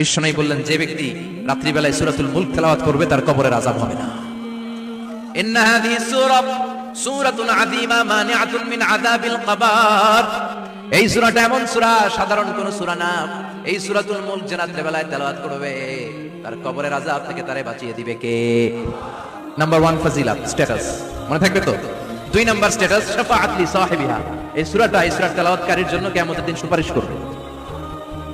বিষ্ণনাই বললেন যে ব্যক্তি রাত্রিবেলায় সুরাতুল মুল তেলাওয়াত করবে তার কবরের আযাব হবে না। এই এমন সাধারণ কোন না। এই যে রাত্রিবেলায় তেলাওয়াত করবে তার কবরের থেকে তারে বাঁচিয়ে দিবে কে? নাম্বার ওয়ান ফাজিলা স্ট্যাটাস মনে থাকবে তো? দুই নাম্বার স্ট্যাটাস শাফাআত লি এই সুরাটা এই তেলাওয়াতকারীর জন্য কেমন দিন সুপারিশ করবে।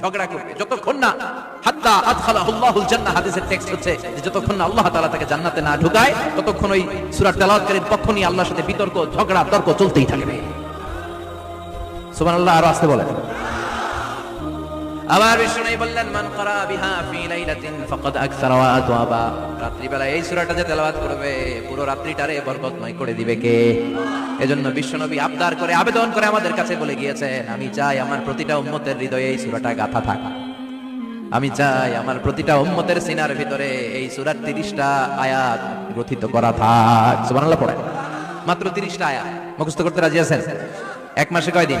ঝগড়া করবে। যতক্ষণ না হাত্তা আদখালাহুল্লাহুল জান্নাহ হাদিসের টেক্সট হচ্ছে যে যতক্ষণ না আল্লাহ তাআলা তাকে জান্নাতে না ঢুকায়, ততক্ষণ ওই সূরা তেলাওয়াতকারীর পক্ষ নিয়ে আল্লাহর সাথে বিতর্ক, ঝগড়া, তর্ক চলতেই থাকবে। সুবহানাল্লাহ, আরও আসতে বলেন। আবার বিষ্ণু বললেন, মান করা বিহা ফি লাইলাতিন ফাকাদ আকসারা ওয়া আতওয়াবা। রাত্রিবেলা এই সূরাটা যে তেলাওয়াত করবে, পুরো রাত্রিটারে বরকতময় করে দিবে কে? এজন্য বিশ্বনবী আবদার করে, আবেদন করে আমাদের কাছে বলে গিয়েছেন, আমি চাই আমার প্রতিটা উম্মতের হৃদয়ে এই সূরাটা গাথা থাক। আমি চাই আমার প্রতিটা উম্মতের সিনার ভিতরে এই সূরার 30টা আয়াত গ্রথিত করা থাক। সুবহানাল্লাহ পড়ে মাত্র 30টা আয়াত। মুখস্থ করতে রাজি আছেন? এক মাসে কয় দিন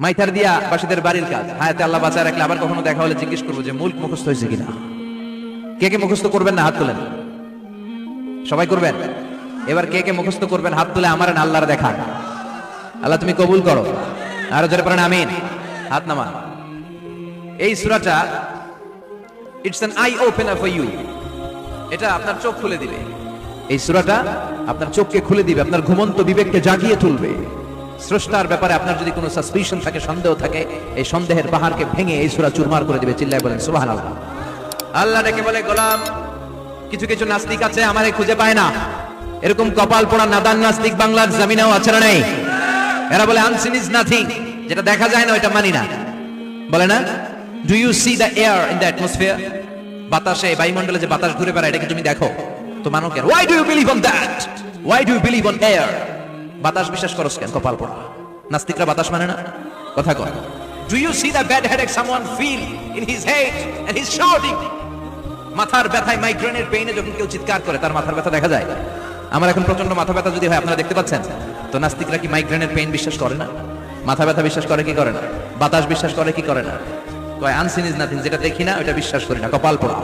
মাইথার দিয়া বাসীদের বাড়ির কাজ। হায়াতে আল্লাহ বাঁচায় রাখলে আবার কখনো দেখা হলে জিজ্ঞেস করব যে, মুল্ক মুখস্থ হয়েছে কিনা? কে কে মুখস্থ করবেন না হাত তোলেন? সবাই করবেন? এবার কে কে মুখস্থ করবেন হাত তুলে আমার আল্লাহর দেখান আল্লাহ তুমি কবুল করো। আরও জোরে পড়েন, আমিন। হাত নামা এই সুরাটা it's an eye opener for you এটা আপনার চোখ খুলে দিবে। এই সুরাটা আপনার চোখকে খুলে দিবে, আপনার ঘুমন্ত বিবেককে জাগিয়ে তুলবে। স্রষ্টার ব্যাপারে আপনার যদি কোনো সাসপিশন থাকে, সন্দেহ থাকে, এই সন্দেহের পাহাড়কে ভেঙে এই সূরা চুরমার করে দিবে, চিল্লায় বলেন, সুবহানাল্লাহ। আল্লাহ আল্লাহ ডেকে বলে, গোলাম, কিছু কিছু নাস্তিক আছে, আমারে খুঁজে পায় না। এরকম কপাল পোড়া নাদান নাস্তিক বাংলার জমিনেও না নেই। এরা বলে আনসিন ইজ নাথিং যেটা দেখা যায় না, ওইটা মানি না। বলে না do you see the air in the atmosphere বাতাসে, বায়ুমণ্ডলে যে বাতাস ঘুরে বেড়ায়, এটাকে তুমি দেখো। তো মানো কেন why do you believe on that why do you believe on air বাতাস বিশ্বাস করস কেন কপাল পড়া নাস্তিকরা বাতাস মানে না? কথা কয়। Do you see the bad headache someone feel in his head and his shouting মাথার ব্যথায় মাইগ্রেনের পেইনে যখন কেউ চিৎকার করে, তার মাথার ব্যথা দেখা যায়। আমার এখন প্রচণ্ড মাথা ব্যথা যদি হয়, আপনারা দেখতে পাচ্ছেন? তো নাস্তিকরা কি মাইগ্রেনের পেইন বিশ্বাস করে না? মাথা ব্যথা বিশ্বাস করে কি করে না? বাতাস বিশ্বাস করে কি করে না? কয় আনসিন ইজ নাথিং যেটা দেখি না ওটা বিশ্বাস করি না কপাল পোড়া